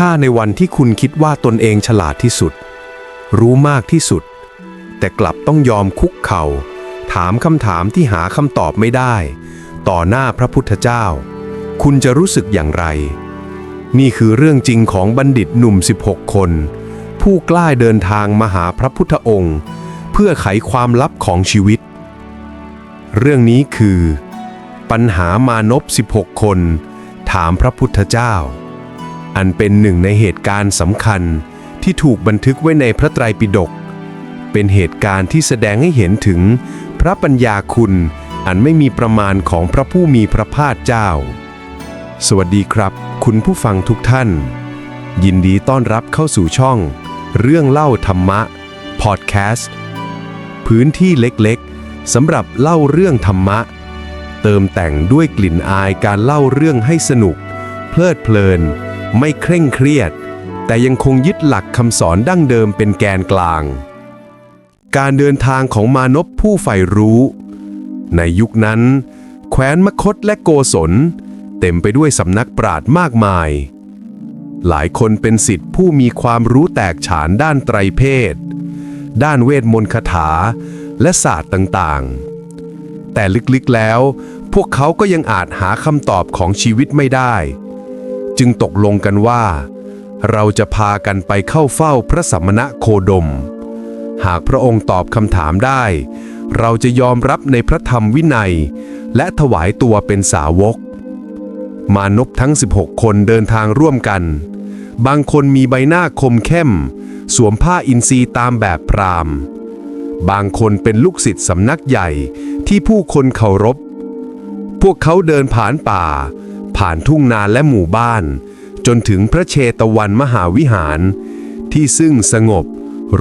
ถ้าในวันที่คุณคิดว่าตนเองฉลาดที่สุด รู้มากที่สุด แต่กลับต้องยอมคุกเข่า ถามคำถามที่หาคำตอบไม่ได้ ต่อหน้าพระพุทธเจ้า คุณจะรู้สึกอย่างไร นี่คือเรื่องจริงของบัณฑิตหนุ่ม 16 คน ผู้กล้าเดินทางมาหาพระพุทธองค์ เพื่อไขความลับของชีวิต เรื่องนี้คือ ปัญหามานพ 16 คน ถามพระพุทธเจ้า อันเป็นหนึ่งในเหตุการณ์สำคัญที่ถูกบันทึกไว้ในพระไตรปิฎก เป็นเหตุการณ์ที่แสดงให้เห็นถึงพระปัญญาคุณอันไม่มีประมาณของพระผู้มีพระภาคเจ้า สวัสดีครับ คุณผู้ฟังทุกท่าน ยินดีต้อนรับเข้าสู่ช่อง เรื่องเล่าธรรมะพอดแคสต์พื้นที่เล็กๆสำหรับเล่าเรื่องธรรมะ เติมแต่งด้วยกลิ่นอายการเล่าเรื่องให้สนุก เพลิดเพลิน ไม่เคร่งเครียด แต่ยังคงยึดหลักคำสอนดั้งเดิมเป็นแกนกลาง การเดินทางของมานพผู้ใฝ่รู้ ในยุคนั้น แคว้นมคตและโกศล เต็มไปด้วยสำนักปราดมากมาย หลายคนเป็นสิทธิผู้มีความรู้แตกฉานด้านไตรเพศ ด้านเวทมนต์คาถาและศาสตร์ต่างๆ แต่ลึกๆแล้ว พวกเขาก็ยังอาจหาคำตอบของชีวิตไม่ได้ จึงตกลงกันว่า เราจะพากันไปเข้าเฝ้าพระสัมมณะโคดม หากพระองค์ตอบคำถามได้ เราจะยอมรับในพระธรรมวินัย และถวายตัวเป็นสาวก มานพทั้ง 16 คนเดินทางร่วมกัน บางคนมีใบหน้าคมเข้ม สวมผ้าอินทรีตามแบบพราหมณ์ บางคนเป็นลูกศิษย์สำนักใหญ่ที่ผู้คนเคารพ พวกเขาเดินผ่านป่า ผ่านทุ่งนาและหมู่บ้าน จนถึงพระเชตวันมหาวิหาร ที่ซึ่งสงบ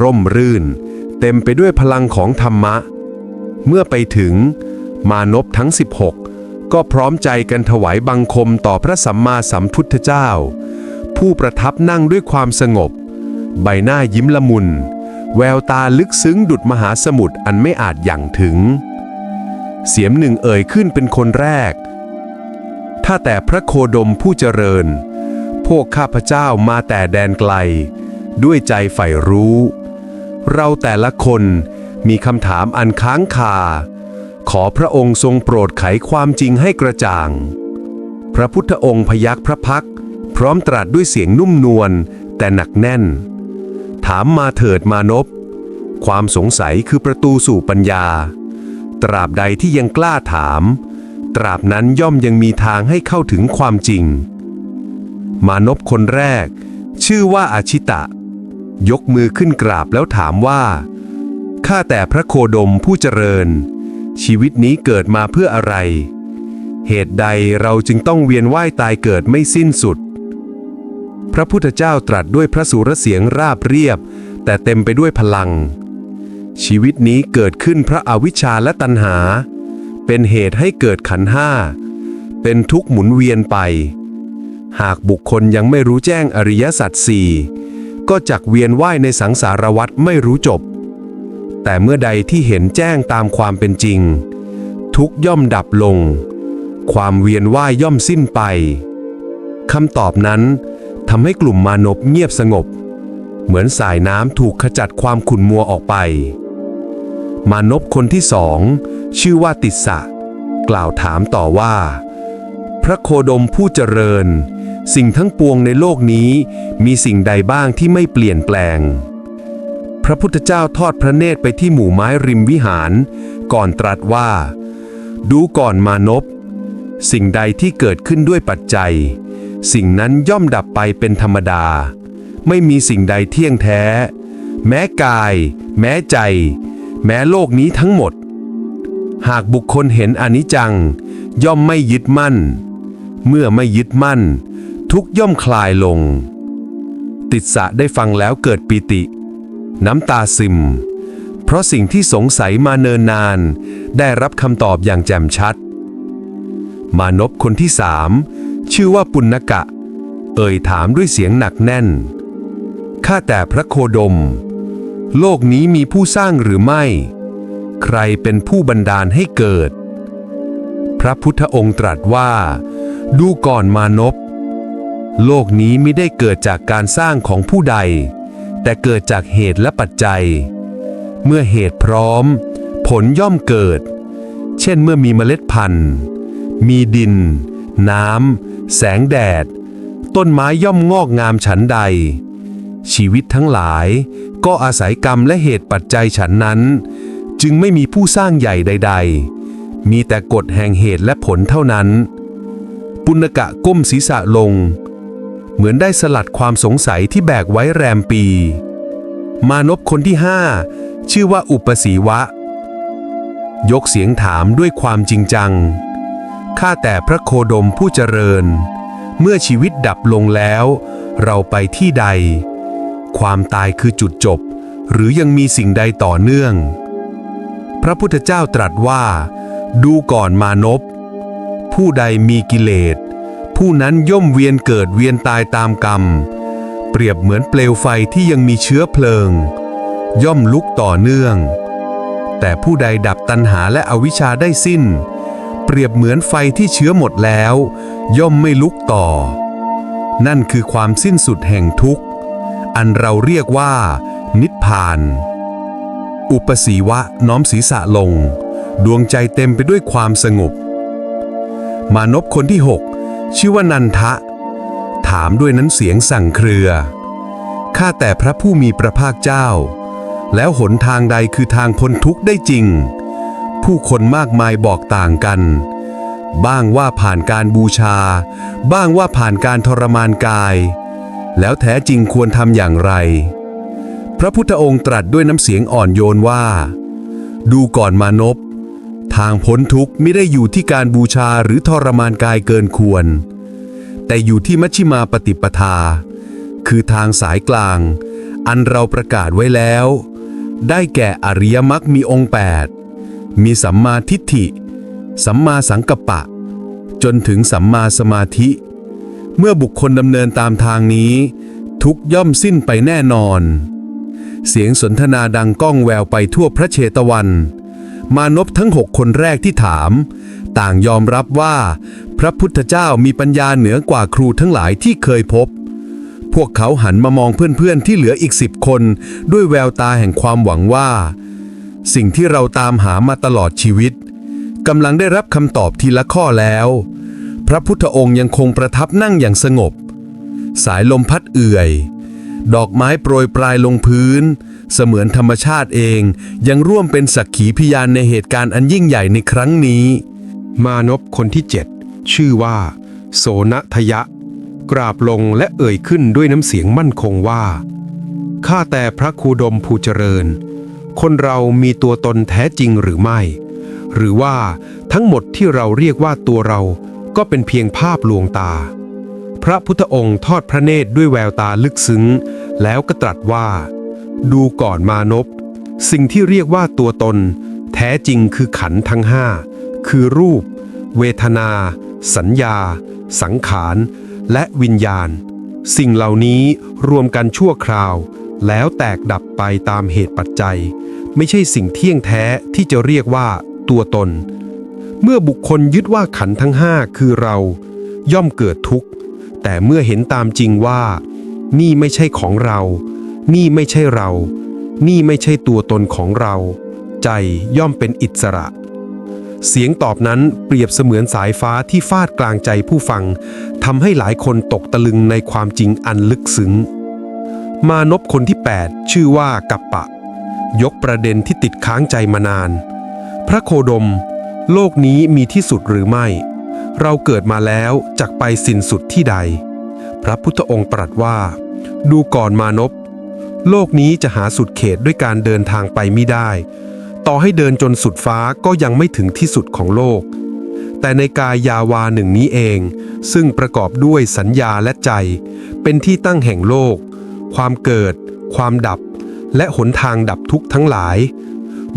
ร่มรื่น เต็มไปด้วยพลังของธรรมะ เมื่อไปถึง มานพทั้ง 16 ก็พร้อมใจกันถวายบังคมต่อพระสัมมาสัมพุทธเจ้า ผู้ประทับนั่งด้วยความสงบ ใบหน้ายิ้มละมุน แววตาลึกซึ้งดุดมหาสมุทรอันไม่อาจหยั่งถึง เสียงหนึ่งเอ่ยขึ้นเป็นคนแรก ถ้าแต่พระโคดมผู้เจริญ พวกข้าพเจ้ามาแต่แดนไกล ด้วยใจใฝ่รู้ เราแต่ละคนมีคำถามอันค้างคา ขอพระองค์ทรงโปรดไขความจริงให้กระจ่าง พระพุทธองค์พยักพระพัก พร้อมตรัสด้วยเสียงนุ่มนวลแต่หนักแน่น ถามมาเถิดมานพความสงสัยคือประตูสู่ปัญญา ตราบใดที่ยังกล้าถาม ตราบนั้นย่อมยังมีทางให้เข้าถึงความจริง มานพคนแรก ชื่อว่าอาชิตะ ยกมือขึ้นกราบแล้วถามว่า ข้าแต่พระโคดมผู้เจริญ ชีวิตนี้เกิดมาเพื่ออะไร เหตุใดเราจึงต้องเวียนว่ายตายเกิดไม่สิ้นสุด พระพุทธเจ้าตรัสด้วยพระสุรเสียงราบเรียบ แต่เต็มไปด้วยพลัง ชีวิตนี้เกิดขึ้นพระอวิชชาและตัณหา เป็นเหตุให้เกิดขันห้า เป็นทุกข์หมุนเวียนไป หากบุคคลยังไม่รู้แจ้งอริยสัจสี่ก็จักเวียนว่ายในสังสารวัฏไม่รู้จบ แต่เมื่อใดที่เห็นแจ้งตามความเป็นจริง ทุกย่อมดับลง ความเวียนว่ายย่อมสิ้นไปคำตอบนั้นทำให้กลุ่มมานพเงียบสงบ เหมือนสายน้ำถูกขจัดความขุ่นมัวออกไป มานพคนที่สองชื่อว่าติสสะ กล่าวถามต่อว่า พระโคดมผู้เจริญ สิ่งทั้งปวงในโลกนี้มีสิ่งใดบ้างที่ไม่เปลี่ยนแปลง พระพุทธเจ้าทอดพระเนตรไปที่หมู่ไม้ริมวิหาร ก่อนตรัสว่า ดูก่อนมานพสิ่งใดที่เกิดขึ้นด้วยปัจจัย สิ่งนั้นย่อมดับไปเป็นธรรมดา ไม่มีสิ่งใดเที่ยงแท้ แม้กาย แม้ใจ แม้โลกนี้ทั้งหมด หากบุคคลเห็นอนิจจัง ย่อมไม่ยึดมั่น เมื่อไม่ยึดมั่น ทุกย่อมคลายลง ติดสะได้ฟังแล้วเกิดปีติ น้ำตาซึม เพราะสิ่งที่สงสัยมาเนินนาน ได้รับคำตอบอย่างแจ่มชัด มานพคนที่สามชื่อว่าปุณณกะ เอ่ยถามด้วยเสียงหนักแน่น ข้าแต่พระโคดม โลกนี้มีผู้สร้างหรือไม่ ใครเป็นผู้บันดาลให้เกิด พระพุทธองค์ตรัสว่า ดูก่อนมานพโลกนี้ไม่ได้เกิดจากการสร้างของผู้ใด แต่เกิดจากเหตุและปัจจัย เมื่อเหตุพร้อม ผลย่อมเกิด เช่นเมื่อมีเมล็ดพันธุ์ มีดิน น้ำ แสงแดด ต้นไม้ย่อมงอกงามฉันใด ชีวิตทั้งหลาย ก็อาศัยกรรมและเหตุปัจจัยฉันนั้น จึงไม่มีผู้สร้างใหญ่ใด ๆ มีแต่กฎแห่งเหตุและผลเท่านั้น ปุณกะก้มศีรษะลง เหมือนได้สลัดความสงสัยที่แบกไว้แรมปี มานพคนที่ห้าชื่อว่าอุปสีวะ ยกเสียงถามด้วยความจริงจัง ข้าแต่พระโคดมผู้เจริญ เมื่อชีวิตดับลงแล้ว เราไปที่ใด ความตายคือจุดจบ หรือยังมีสิ่งใดต่อเนื่อง พระพุทธเจ้าตรัสว่า ดูก่อนมานพผู้ใดมีกิเลส ผู้นั้นย่อมเวียนเกิดเวียนตายตามกรรม เปรียบเหมือนเปลวไฟที่ยังมีเชื้อเพลิง ย่อมลุกต่อเนื่อง แต่ผู้ใดดับตัณหาและอวิชชาได้สิ้น เปรียบเหมือนไฟที่เชื้อหมดแล้ว ย่อมไม่ลุกต่อ นั่นคือความสิ้นสุดแห่งทุกข์ อันเราเรียกว่า นิพพาน อุปสีวะน้อมศีรษะลง ดวงใจเต็มไปด้วยความสงบ มานพคนที่หกชื่อว่านันทะ ถามด้วยน้ำเสียงสั่งเครือ ข้าแต่พระผู้มีพระภาคเจ้า แล้วหนทางใดคือทางพ้นทุกข์ได้จริง ผู้คนมากมายบอกต่างกัน บ้างว่าผ่านการบูชา บ้างว่าผ่านการทรมานกาย แล้วแท้จริงควรทำอย่างไร พระพุทธองค์ตรัสด้วยน้ำเสียงอ่อนโยนว่า ดูก่อนมานพทางพ้นทุกข์ไม่ได้อยู่ที่การบูชาหรือทรมานกายเกินควร แต่อยู่ที่มัชฌิมาปฏิปทา คือทางสายกลาง อันเราประกาศไว้แล้ว ได้แก่อริยมรรคมีองค์ 8 มีสัมมาทิฏฐิ สัมมาสังกัปปะ จนถึงสัมมาสมาธิ เมื่อบุคคลดำเนินตามทางนี้ ทุกย่อมสิ้นไปแน่นอน เสียงสนทนาดังก้องแววไปทั่วพระเชตวัน มานพทั้งหกคนแรกที่ถาม ต่างยอมรับว่า พระพุทธเจ้ามีปัญญาเหนือกว่าครูทั้งหลายที่เคยพบ พวกเขาหันมามองเพื่อนๆที่เหลืออีกสิบคน ด้วยแววตาแห่งความหวังว่า สิ่งที่เราตามหามาตลอดชีวิตกำลังได้รับคำตอบทีละข้อแล้ว พระพุทธองค์ยังคงประทับนั่งอย่างสงบ สายลมพัดเอื่อย ดอกไม้โปรยปลายลงพื้น เสมือนธรรมชาติเองยังร่วมเป็นสักขีพยานในเหตุการณ์อันยิ่งใหญ่ในครั้งนี้ มานพคนที่เจ็ดชื่อว่า โสนทยะ กราบลงและเอ่ยขึ้นด้วยน้ำเสียงมั่นคงว่าข้าแต่พระครูดมภูเจริญ คนเรามีตัวตนแท้จริงหรือไม่ หรือว่าทั้งหมดที่เราเรียกว่าตัวเรา ก็เป็นเพียงภาพลวงตา พระพุทธองค์ทอดพระเนตรด้วยแววตาลึกซึ้ง แล้วก็ตรัสว่า ดูก่อนมานพสิ่งที่เรียกว่าตัวตน แท้จริงคือขันธ์ทั้งห้าคือรูป เวทนา สัญญา สังขาร และวิญญาณ สิ่งเหล่านี้รวมกันชั่วคราว แล้วแตกดับไปตามเหตุปัจจัย ไม่ใช่สิ่งเที่ยงแท้ที่จะเรียกว่าตัวตน เมื่อบุคคลยึดว่าขันทั้งห้าคือเรา ย่อมเกิดทุกข์ แต่เมื่อเห็นตามจริงว่า นี่ไม่ใช่ของเรา นี่ไม่ใช่เรา นี่ไม่ใช่ตัวตนของเรา ใจย่อมเป็นอิสระ เสียงตอบนั้นเปรียบเสมือนสายฟ้าที่ฟาดกลางใจผู้ฟังทำให้หลายคนตกตะลึงในความจริงอันลึกซึ้ง มานพคนที่ 8 ชื่อว่ากัปปะ ยกประเด็นที่ติดค้างใจมานาน พระโคดม โลกนี้มีที่สุดหรือไม่ เราเกิดมาแล้วจักไปสิ้นสุดที่ใด พระพุทธองค์ตรัสว่า ดูก่อนมานพโลกนี้จะหาสุดเขตด้วยการเดินทางไปไม่ได้ ต่อให้เดินจนสุดฟ้าก็ยังไม่ถึงที่สุดของโลก แต่ในกายยาวาหนึ่งนี้เอง ซึ่งประกอบด้วยสัญญาและใจ เป็นที่ตั้งแห่งโลก ความเกิด ความดับ และหนทางดับทุกข์ทั้งหลาย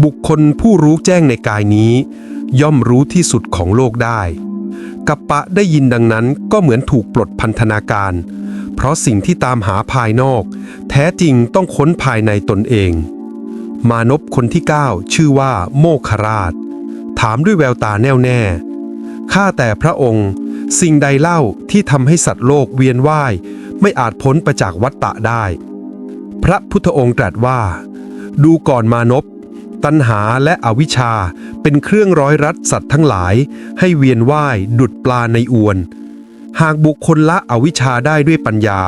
บุคคลผู้รู้แจ้งในกายนี้ ย่อมรู้ที่สุดของโลกได้กัปปะได้ยินดังนั้นก็เหมือนถูกปลดพันธนาการ เพราะสิ่งที่ตามหาภายนอก แท้จริงต้องค้นภายในตนเอง มานพคนที่ 9 ชื่อว่าโมคราช ถามด้วยแววตาแน่วแน่ ข้าแต่พระองค์ สิ่งใดเล่าที่ทำให้สัตว์โลกเวียนว่าย ไม่อาจพ้นไปจากวัฏฏะได้ พระพุทธองค์ตรัสว่า ดูก่อนมานพ ตัณหาและอวิชชาเป็นเครื่องร้อยรัดสัตว์ทั้งหลาย ให้เวียนว่ายดุดปลาในอวน หากบุคคลละอวิชชาได้ด้วยปัญญา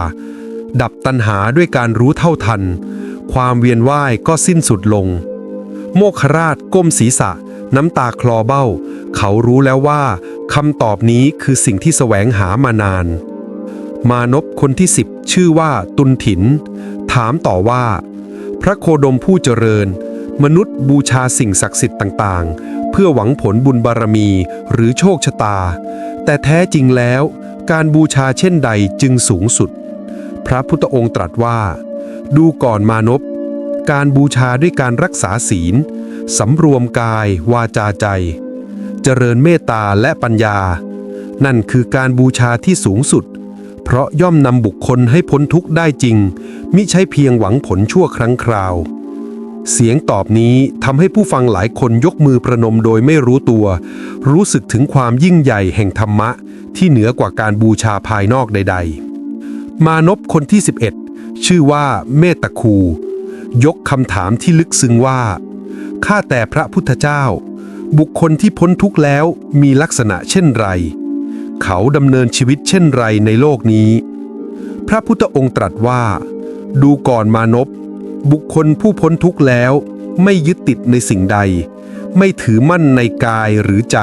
ดับตัณหาด้วยการรู้เท่าทัน ความเวียนว่ายก็สิ้นสุดลง โมคราชก้มศีรษะ น้ำตาคลอเบ้า เขารู้แล้วว่าคำตอบนี้คือสิ่งที่แสวงหามานาน มานพคนที่สิบชื่อว่าตุนถิน ถามต่อว่า พระโคดมผู้เจริญ มนุษย์บูชาสิ่งศักดิ์สิทธิ์ต่างๆ เพื่อหวังผลบุญบารมี หรือโชคชะตา แต่แท้จริงแล้ว การบูชาเช่นใดจึงสูงสุด พระพุทธองค์ตรัสว่า ดูก่อนมานพการบูชาด้วยการรักษาศีลสำรวมกาย วาจาใจ เจริญเมตตาและปัญญา นั่นคือการบูชาที่สูงสุด เพราะย่อมนำบุคคลให้พ้นทุกข์ได้จริง มิใช่เพียงหวังผลชั่วครั้งคราว เสียงตอบนี้ทำให้ผู้ฟังหลายคนยกมือประนมโดยไม่รู้ตัว รู้สึกถึงความยิ่งใหญ่แห่งธรรมะ ที่เหนือกว่าการบูชาภายนอกใด ๆ มานพคนที่ 11 ชื่อว่าเมตคู ยกคำถามที่ลึกซึ้งว่า ข้าแต่พระพุทธเจ้า บุคคลที่พ้นทุกข์แล้วมีลักษณะเช่นไร เขาดำเนินชีวิตเช่นไรในโลกนี้ พระพุทธองค์ตรัสว่า ดูก่อนมานพ บุคคลผู้พ้นทุกข์แล้ว ไม่ยึดติดในสิ่งใด ไม่ถือมั่นในกายหรือใจ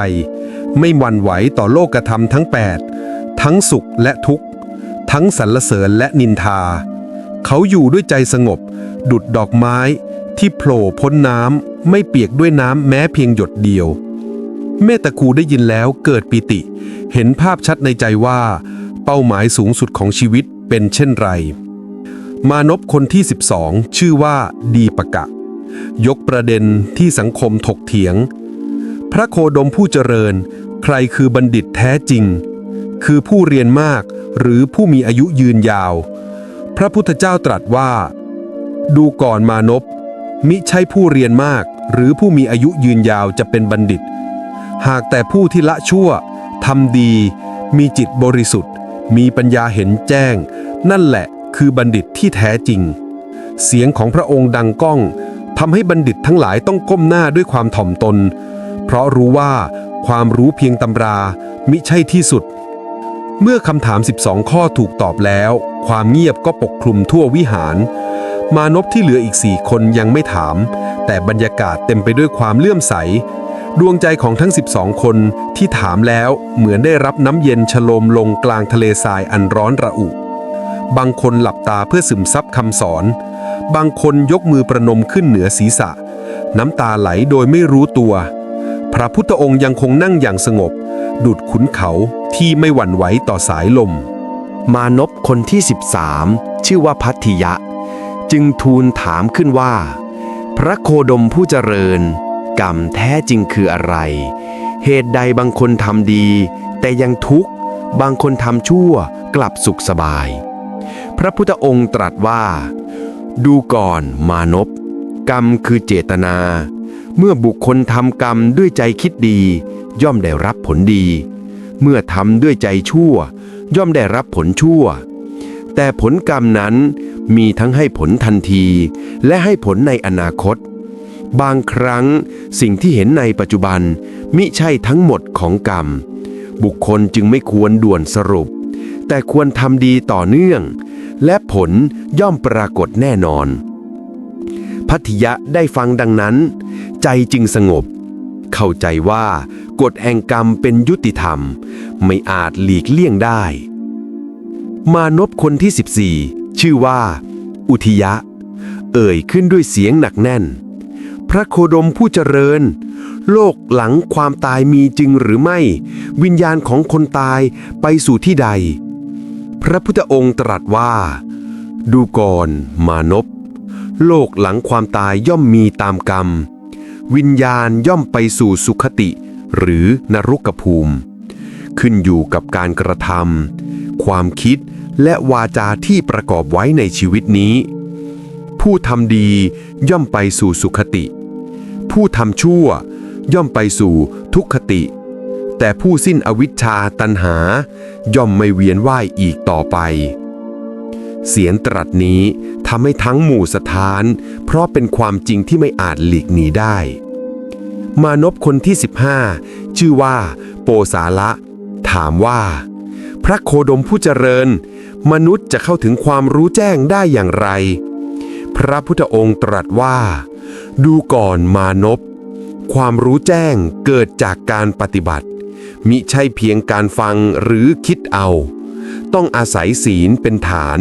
ไม่หวั่นไหวต่อโลกธรรมทั้ง 8 ทั้งสุขและทุกข์ ทั้งสรรเสริญและนินทา เขาอยู่ด้วยใจสงบ ดุดดอกไม้ที่โผล่พ้นน้ำไม่เปียกด้วยน้ำแม้เพียงหยดเดียวเมตาคูได้ยินแล้วเกิดปิติ เห็นภาพชัดในใจว่า เป้าหมายสูงสุดของชีวิตเป็นเช่นไร มานพคนที่ 12 ชื่อว่าดีปะกะ ยกประเด็นที่สังคมถกเถียง พระโคดมผู้เจริญ ใครคือบัณฑิตแท้จริง คือผู้เรียนมากหรือผู้มีอายุยืนยาว พระพุทธเจ้าตรัสว่า ดูก่อนมานพมิใช่ผู้เรียนมากหรือผู้มีอายุยืนยาวจะเป็นบัณฑิต หากแต่ผู้ที่ละชั่วทำดี มีจิตบริสุทธิ์ มีปัญญาเห็นแจ้ง นั่นแหละ คือบัณฑิตที่แท้จริง เสียงของพระองค์ดังก้องทำให้บัณฑิตทั้งหลายต้องก้มหน้าด้วยความถ่อมตน เพราะรู้ว่าความรู้เพียงตำรามิใช่ที่สุด เมื่อคำถาม 12 ข้อถูกตอบแล้ว ความเงียบก็ปกคลุมทั่ววิหาร มานพที่เหลืออีกสี่คนยังไม่ถาม แต่บรรยากาศเต็มไปด้วยความเลื่อมใส ดวงใจของทั้ง 12 คนที่ถามแล้วเหมือนได้รับน้ำเย็นฉโลมลงกลางทะเลทรายอันร้อนระอุ บางคนหลับตาเพื่อซึมซับคำสอน บางคนยกมือประนมขึ้นเหนือศีรษะ น้ำตาไหลโดยไม่รู้ตัว พระพุทธองค์ยังคงนั่งอย่างสงบ ดุดขุนเขาที่ไม่หวั่นไหวต่อสายลม มานพคนที่ 13 ชื่อว่าพัทธิยะ จึงทูลถามขึ้นว่า พระโคดมผู้เจริญ กรรมแท้จริงคืออะไร เหตุใดบางคนทำดี แต่ยังทุกข์ บางคนทำชั่วกลับสุขสบาย พระพุทธองค์ตรัสว่า ดูก่อนมานพกรรมคือเจตนา เมื่อบุคคลทำกรรมด้วยใจคิดดี ย่อมได้รับผลดี เมื่อทำด้วยใจชั่ว ย่อมได้รับผลชั่ว แต่ผลกรรมนั้นมีทั้งให้ผลทันที และให้ผลในอนาคต บางครั้งสิ่งที่เห็นในปัจจุบันมิใช่ทั้งหมดของกรรม บุคคลจึงไม่ควรด่วนสรุป แต่ควรทำดีต่อเนื่อง และผลย่อมปรากฏแน่นอน พัทยะได้ฟังดังนั้น ใจจึงสงบ เข้าใจว่ากฎแห่งกรรมเป็นยุติธรรม ไม่อาจหลีกเลี่ยงได้ มานพคนที่ 14 ชื่อว่า อุทิยะ เอ่ยขึ้นด้วยเสียงหนักแน่น พระโคดมผู้เจริญโลกหลังความตายมีจริงหรือไม่ วิญญาณของคนตายไปสู่ที่ใด พระพุทธองค์ตรัสว่า ดูก่อนมานพโลกหลังความตายย่อมมีตามกรรม วิญญาณย่อมไปสู่สุขติ หรือนรกภูมิ ขึ้นอยู่กับการกระทำความคิดและวาจาที่ประกอบไว้ในชีวิตนี้ ผู้ทำดีย่อมไปสู่สุขติ ผู้ทำชั่วย่อมไปสู่ทุกขติ แต่ผู้สิ้นอวิชชาตันหา ย่อมไม่เวียนว่ายอีกต่อไป เสียงตรัสนี้ทำให้ทั้งหมู่สถาน เพราะเป็นความจริงที่ไม่อาจหลีกหนีได้ มานพคนที่ 15 ชื่อว่า โปสาละ ถามว่า พระโคดมผู้เจริญ มนุษย์จะเข้าถึงความรู้แจ้งได้อย่างไร พระพุทธองค์ตรัสว่า ดูก่อนมานพความรู้แจ้งเกิดจากการปฏิบัติ มิใช่เพียงการฟังหรือคิดเอา ต้องอาศัยศีลเป็นฐาน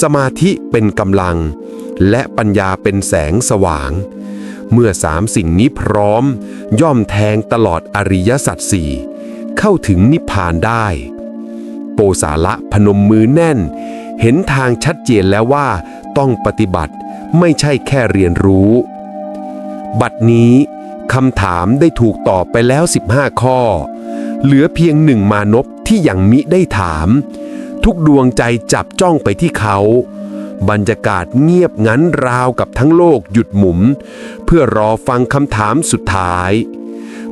สมาธิเป็นกำลัง และปัญญาเป็นแสงสว่าง เมื่อสามสิ่งนี้พร้อม ย่อมแทงตลอดอริยสัจสี่เข้าถึงนิพพานได้ โปสาละพนมมือแน่น เห็นทางชัดเจนแล้วว่าต้องปฏิบัติไม่ใช่แค่เรียนรู้ บัดนี้คำถามได้ถูกตอบไปแล้ว 15 ข้อ เหลือเพียงหนึ่งมานพที่ยังมิได้ถาม ทุกดวงใจจับจ้องไปที่เขา บรรยากาศเงียบงันราวกับทั้งโลกหยุดหมุน เพื่อรอฟังคำถามสุดท้าย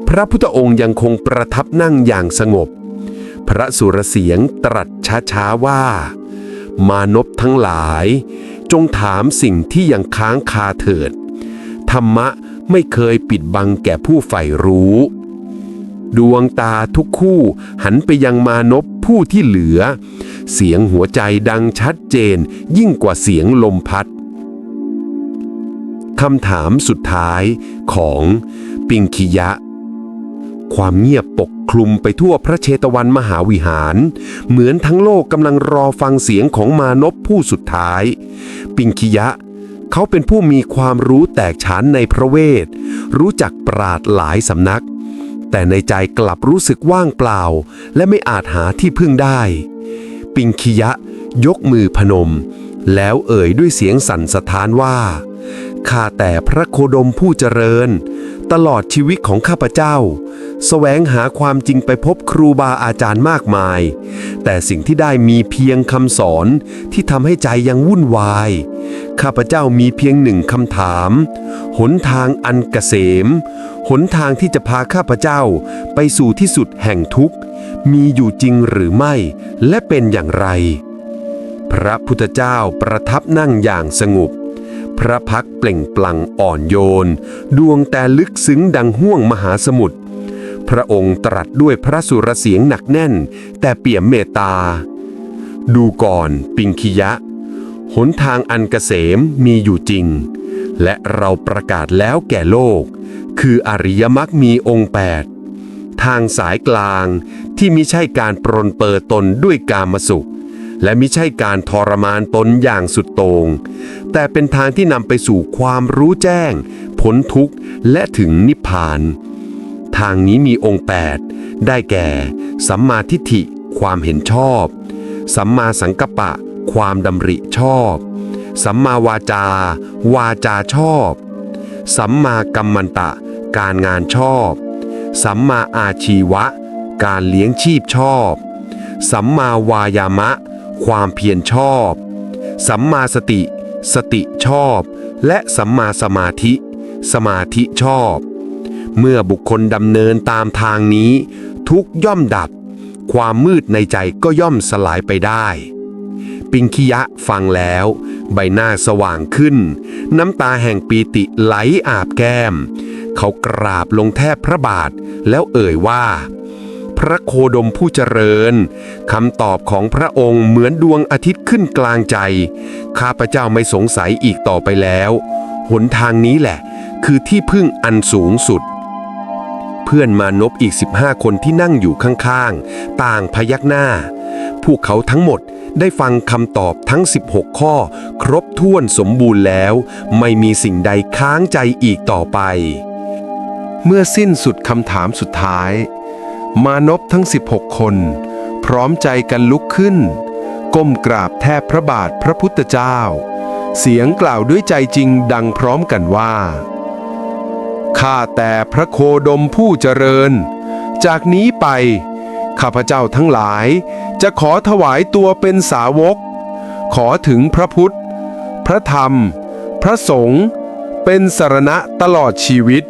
พระพุทธองค์ยังคงประทับนั่งอย่างสงบ พระสุรเสียงตรัสช้าๆว่า มานพทั้งหลาย จงถามสิ่งที่ยังค้างคาเถิด ธรรมะไม่เคยปิดบังแก่ผู้ใฝ่รู้ ดวงตาทุกคู่หันไปยังมานพผู้ที่เหลือ เสียงหัวใจดังชัดเจนยิ่งกว่าเสียงลมพัดคำถามสุดท้ายของปิงคิยะ ความเงียบปกคลุมไปทั่วพระเชตวันมหาวิหาร เหมือนทั้งโลกกำลังรอฟังเสียงของมานพผู้สุดท้าย ปิงคิยะเขาเป็นผู้มีความรู้แตกฉานในพระเวท รู้จักปราดหลายสำนัก แต่ในใจกลับรู้สึกว่างเปล่า และไม่อาจหาที่พึ่งได้ ปิงคิยะ ยกมือพนม แล้วเอ่ยด้วยเสียงสั่นสะท้านว่าข้าแต่พระโคดมผู้เจริญ ตลอดชีวิตของข้าพเจ้า แสวงหาความจริงไปพบครูบาอาจารย์มากมาย แต่สิ่งที่ได้มีเพียงคำสอนที่ทำให้ใจยังวุ่นวาย ข้าพเจ้ามีเพียงหนึ่งคำถาม หนทางอันเกษม หนทางที่จะพาข้าพเจ้าไปสู่ที่สุดแห่งทุกข์ มีอยู่จริงหรือไม่ และเป็นอย่างไร พระพุทธเจ้าประทับนั่งอย่างสงบพระพักเปล่งปลั่งอ่อนโยน ดวงแต่ลึกซึ้งดังห้วงมหาสมุทร พระองค์ตรัสด้วยพระสุรเสียงหนักแน่น แต่เปี่ยมเมตตา ดูก่อนปิงคิยะ หนทางอันเกษมมีอยู่จริง และเราประกาศแล้วแก่โลก คืออริยมรรคมีองค์แปดทางสายกลางที่มิใช่การปรนเปอตนด้วยกามสุข และมิใช่การทรมานตนอย่างสุดโตง่งแต่เป็นทางที่นำไปสู่ความรู้แจ้งพ้นทุกข์และถึงนิพพาน ทางนี้มีองค์ 8 ได้แก่ สัมมาทิฏฐิ ความเห็นชอบ สัมมาสังกัปปะ ความดำริชอบ สัมมาวาจา วาจาชอบ สัมมากัมมันตะ การงานชอบ สัมมาอาชีวะ การเลี้ยงชีพชอบ สัมมาวายามะ ความเพียรชอบ สัมมาสติ สติชอบ และสัมมาสมาธิ สมาธิชอบ เมื่อบุคคลดำเนินตามทางนี้ ทุกย่อมดับ ความมืดในใจก็ย่อมสลายไปได้ ปิงคิยะฟังแล้ว ใบหน้าสว่างขึ้น น้ำตาแห่งปีติไหลอาบแก้ม เขากราบลงแทบพระบาทแล้วเอ่ยว่า พระโคดมผู้เจริญคำตอบของพระองค์เหมือนดวงอาทิตย์ขึ้นกลางใจ ข้าพเจ้าไม่สงสัยอีกต่อไปแล้ว หนทางนี้แหละ คือที่พึ่งอันสูงสุด เพื่อนมานพอีก 15 คนที่นั่งอยู่ข้างๆ ต่างพยักหน้า พวกเขาทั้งหมดได้ฟังคำตอบทั้ง 16 ข้อ ครบถ้วนสมบูรณ์แล้ว ไม่มีสิ่งใดค้างใจอีกต่อไป เมื่อสิ้นสุดคำถามสุดท้าย มานพทั้ง 16 คน พร้อมใจกันลุกขึ้น ก้มกราบแทบพระบาทพระพุทธเจ้า เสียงกล่าวด้วยใจจริงดังพร้อมกันว่า ข้าแต่พระโคดมผู้เจริญ จากนี้ไป ข้าพเจ้าทั้งหลายจะขอถวายตัวเป็นสาวก ขอถึงพระพุทธ พระธรรม พระสงฆ์เป็นสารณะตลอดชีวิต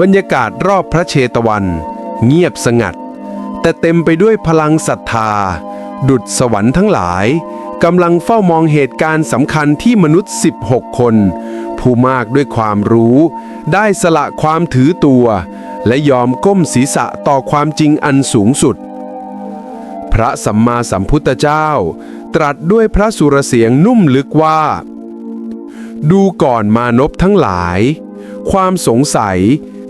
บรรยากาศรอบพระเชตวัน เงียบสงัด แต่เต็มไปด้วยพลังศรัทธา ดุดสวรรค์ทั้งหลายกำลังเฝ้ามองเหตุการณ์สำคัญที่มนุษย์ 16 คน ผู้มากด้วยความรู้ ได้สละความถือตัว และยอมก้มศีรษะต่อความจริงอันสูงสุด พระสัมมาสัมพุทธเจ้า ตรัสด้วยพระสุรเสียงนุ่มลึกว่า ดูก่อนมานพทั้งหลาย ความสงสัย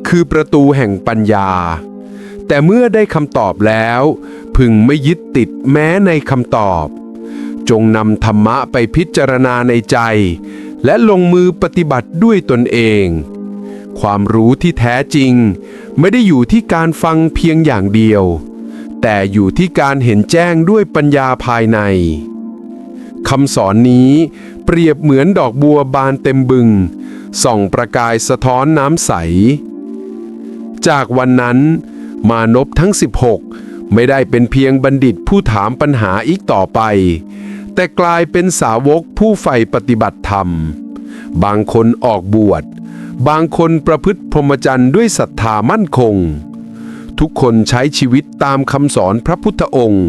คือประตูแห่งปัญญา แต่เมื่อได้คำตอบแล้ว พึงไม่ยึดติดแม้ในคำตอบ จงนำธรรมะไปพิจารณาในใจ และลงมือปฏิบัติด้วยตนเอง ความรู้ที่แท้จริง ไม่ได้อยู่ที่การฟังเพียงอย่างเดียว แต่อยู่ที่การเห็นแจ้งด้วยปัญญาภายในคำสอนนี้เปรียบเหมือนดอกบัวบานเต็มบึง ส่องประกายสะท้อนน้ำใส จากวันนั้น มานพทั้ง 16 ไม่ได้เป็นเพียงบัณฑิตผู้ถามปัญหาอีกต่อไป แต่กลายเป็นสาวกผู้ใฝ่ปฏิบัติธรรม บางคนออกบวช บางคนประพฤติพรหมจรรย์ด้วยศรัทธามั่นคง ทุกคนใช้ชีวิตตามคำสอนพระพุทธองค์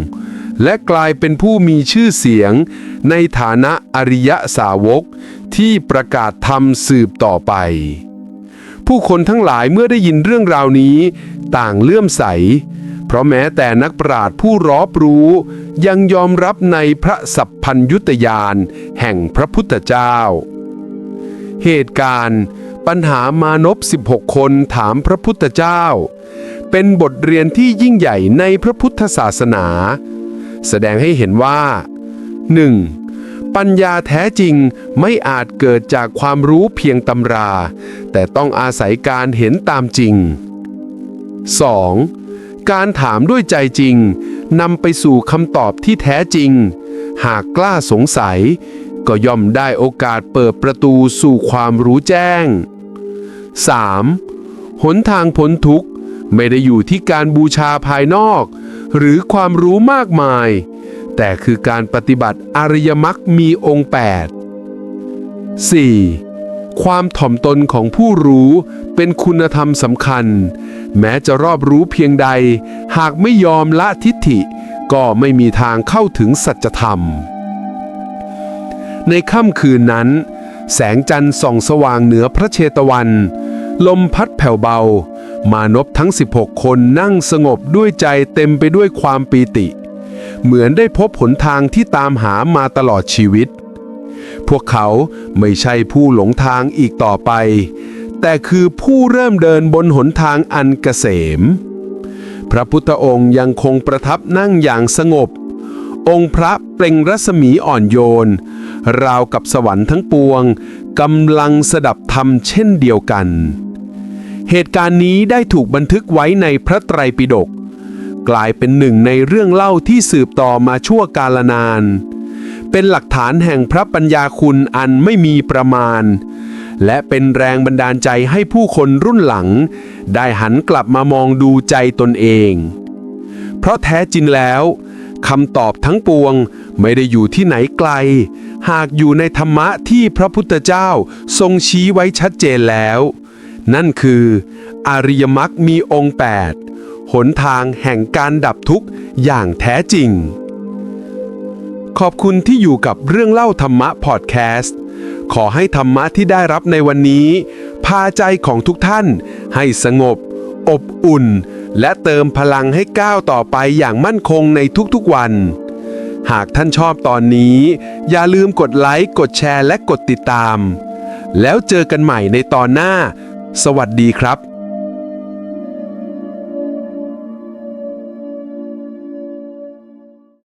และกลายเป็นผู้มีชื่อเสียง ในฐานะอริยสาวกที่ประกาศธรรมสืบต่อไป ผู้คนทั้งหลายเมื่อได้ยินเรื่องราวนี้ ต่างเลื่อมใส เพราะแม้แต่นักปราชญ์ผู้รอบรู้ ยังยอมรับในพระสัพพัญยุตยานแห่งพระพุทธเจ้า เหตุการณ์ ปัญหามานพ 16 คนถามพระพุทธเจ้า เป็นบทเรียนที่ยิ่งใหญ่ในพระพุทธศาสนา แสดงให้เห็นว่า 1. ปัญญาแท้จริงไม่อาจเกิดจากความรู้เพียงตำรา แต่ต้องอาศัยการเห็นตามจริง 2. การถามด้วยใจจริงนำไปสู่คำตอบที่แท้จริง หากกล้าสงสัย ก็ย่อมได้โอกาสเปิดประตูสู่ความรู้แจ้ง 3. หนทางพ้นทุกข์ไม่ได้อยู่ที่การบูชาภายนอก หรือความรู้มากมาย แต่คือการปฏิบัติอริยมรรคมีองค์ 8 4. ความถ่อมตนของผู้รู้เป็นคุณธรรมสำคัญ แม้จะรอบรู้เพียงใด หากไม่ยอมละทิฏฐิ ก็ไม่มีทางเข้าถึงสัจธรรม ในค่ำคืนนั้น แสงจันทร์ส่องสว่างเหนือพระเชตวัน ลมพัดแผ่วเบา มานพทั้ง 16 คนนั่งสงบด้วยใจเต็มไปด้วยความปีติ เหมือนได้พบหนทางที่ตามหามาตลอดชีวิต พวกเขาไม่ใช่ผู้หลงทางอีกต่อไป แต่คือผู้เริ่มเดินบนหนทางอันเกษม พระพุทธองค์ยังคงประทับนั่งอย่างสงบ องค์พระเปล่งรัศมีอ่อนโยน ราวกับสวรรค์ทั้งปวงกำลังสดับธรรมเช่นเดียวกัน เหตุการณ์นี้ได้ถูกบันทึกไว้ในพระไตรปิฎกกลายเป็นหนึ่งในเรื่องเล่าที่สืบต่อมาชั่วกาลนาน เป็นหลักฐานแห่งพระปัญญาคุณอันไม่มีประมาณ และเป็นแรงบันดาลใจให้ผู้คนรุ่นหลัง ได้หันกลับมามองดูใจตนเอง เพราะแท้จริงแล้วคำตอบทั้งปวงไม่ได้อยู่ที่ไหนไกล หากอยู่ในธรรมะที่พระพุทธเจ้าทรงชี้ไว้ชัดเจนแล้ว นั่นคือ อริยมรรคมีองค์ 8 หนทางแห่งการดับทุกข์อย่างแท้จริง ขอบคุณที่อยู่กับเรื่องเล่าธรรมะพอดแคสต์ ขอให้ธรรมะที่ได้รับในวันนี้ พาใจของทุกท่าน ให้สงบ อบอุ่น และเติมพลังให้ก้าวต่อไปอย่างมั่นคงในทุกๆวัน หากท่านชอบตอนนี้ อย่าลืมกดไลค์ กดแชร์ และกดติดตาม แล้วเจอกันใหม่ในตอนหน้า สวัสดีครับ